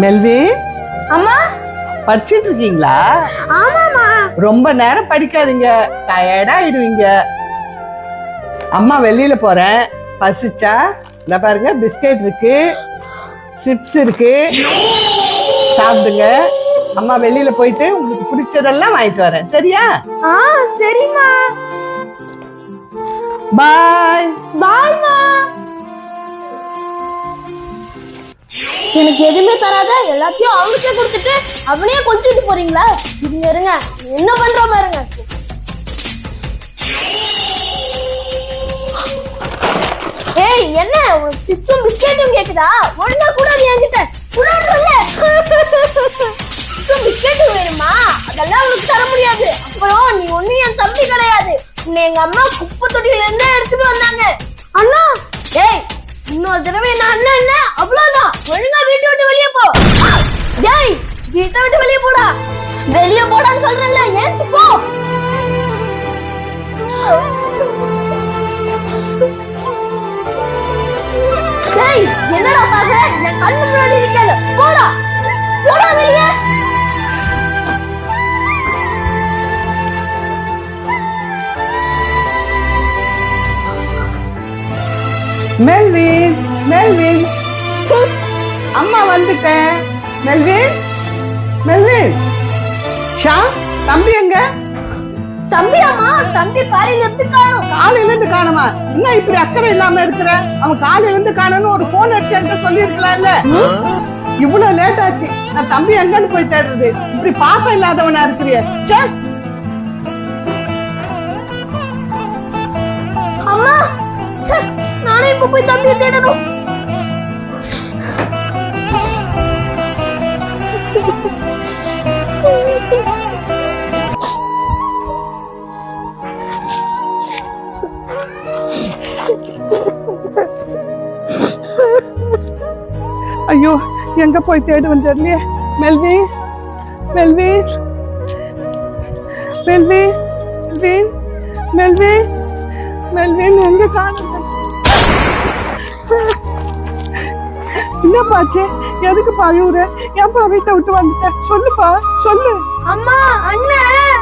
மெல்வி? அம்மா? படிச்சிட்டு இருக்கீங்களா ஆமாமா ரொம்ப நேரம் படிக்காதீங்க. டயர்டாயிடுவீங்க. அம்மா வெளியில போறேன். பசிச்சா? இந்த பாருங்க பிஸ்கெட் இருக்கு. சிப்ஸ் இருக்கு. சாப்பிடுங்க. அம்மா வெளியில போயிட்டு உங்களுக்கு பிடிச்சதெல்லாம் வாங்கிட்டு வரேன். சரியா? ஆ சரிம்மா. பாய். பாய்மா எனக்கு எதுவுமே தராத எல்லாத்தையும் அவனுக்கே கொடுத்துட்டு அவனையே கொஞ்சிட்டு போறீங்களா? இங்க இருங்க. என்ன பண்ற பாருங்க. ஏய் என்ன? உனக்கு சிப்ஸும் பிஸ்கெட்டும் கேக்குதா? ஒழுங்கா கூடாது என்கிட்ட கூடாதுல்ல சிப்ஸும் பிஸ்கெட்டும் வேணுமா? அதெல்லாம் உனக்கு தர முடியாது. அப்புறம் நீ ஒண்ணு என் தம்பி கிடையாது. உன்னை எங்க அம்மா குப்பை தொட்டியில இருந்தே எடுத்துட்டு வந்தாங்க. அண்ணா! ஏய் இன்னொரு தடவை என்ன அண்ணா என்ன அவ்வளவுதான் ஒழுங்கா வீட்டை விட்டு வெளியே போ. டேய் வீட்டை விட்டு வெளியே போடா. வெளியே போடான்னு சொல்றேன்ல ஏன்ச்சு போ. டேய் என்னடா பாக்க என் கண்ணு முன்னாடி நிக்காத. போடா. போடா வெளியே. Melvin Melvin. அம்மா வந்துட்டேன். மெல்வின்? மெல்வின்? ஷா தம்பி எங்க? தம்பியாமா தம்பி காலையில இருந்து காணும். காலையில இருந்து காணுமா? என்ன இப்படி அக்கறை இல்லாம இருக்கிற? அவன் காலையில இருந்து காணும்னு ஒரு போன் அடிச்சு என்கிட்ட சொல்லி இருக்கலாம்ல இவ்வளவு லேட் ஆச்சு. நான் தம்பி எங்கன்னு போய் தேடுறது. இப்படி பாசம் இல்லாதவனா இருக்கிறிய. ச்சே! அம்மா ச்சே, நானே இப்ப போய் தம்பியை தேடணும். ஐயோ எங்க போய் தேடுவேன் தெரியலையே. மெல்வி மெல்வி. மெல்வி மெல்வின் மெல்வி மெல்வின் எங்க காணுங்க என்னப்பாச்சு எதுக்கு பழுவுற ஏன்பா வீட்டை விட்டு வந்துட்ட? சொல்லுப்பா சொல்லு. அம்மா அண்ணன்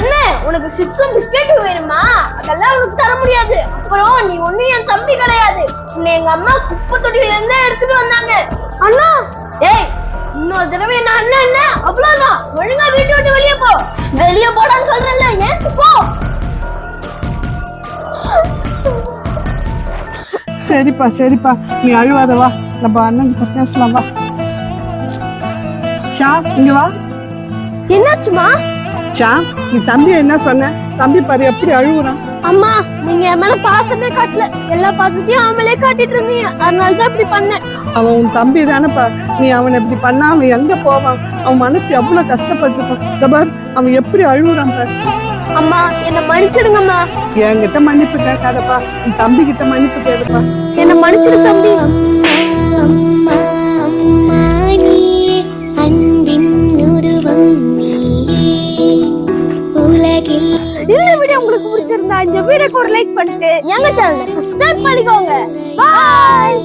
என்ன? உனக்கு சிப்ஸும் பிஸ்கெட்டும் வேணுமா? அதெல்லாம் உனக்கு தர முடியாது. அப்புறம் நீ ஒண்ணு என் தம்பி கிடையாது. உன்னை எங்க அம்மா குப்பை தொட்டியில இருந்து எடுத்துட்டு வந்தாங்க. அண்ணா! ஏய் இன்னொரு தடவை என்ன அண்ணன் என்ன? அவ்வளவுதான். ஒழுங்கா வீட்டை விட்டு வெளியே போ. வெளியே போடான்னு சொல்றேன்ல. ஏன்ச்சு போ? சரிப்பா சரிப்பா. நீ அழுவாத வா. நம்ம அண்ணன் கிட்ட பேசலாம் வா. ஷா இங்க வா. என்னாச்சுமா? ஷா நீ தம்பி என்ன சொன்ன? தம்பி பாரு எப்படி அழுகுறான் அம்மா நீங்க என் மேல பாசமே காட்டல. எல்லா பாசத்தையும் அவங்களே காட்டிட்டு இருந்தீங்க. அதனால தான் இப்படி பண்ணேன். அவன் உன் தம்பி தானேப்பா. நீ அவனை இப்படி பண்ணா அவன் எங்க போவான்? அவன் மனசு எவ்வளவு பார் அவன் எப்படி அழுகுறான் அம்மா என்ன மன்னிச்சிடுங்கம்மா. என்கிட்ட மன்னிப்பு கேட்காதப்பா. உன் தம்பி கிட்ட மன்னிப்பு கேளுப்பா. என்ன மன்னிச்சிடு தம்பி. இந்த வீடியோ உங்களுக்கு பிடிச்சிருந்தா இந்த வீடியோக்கு ஒரு லைக் பண்ணிட்டு எங்க சேனல் சப்ஸ்கிரைப் பண்ணிக்கோங்க. பாய்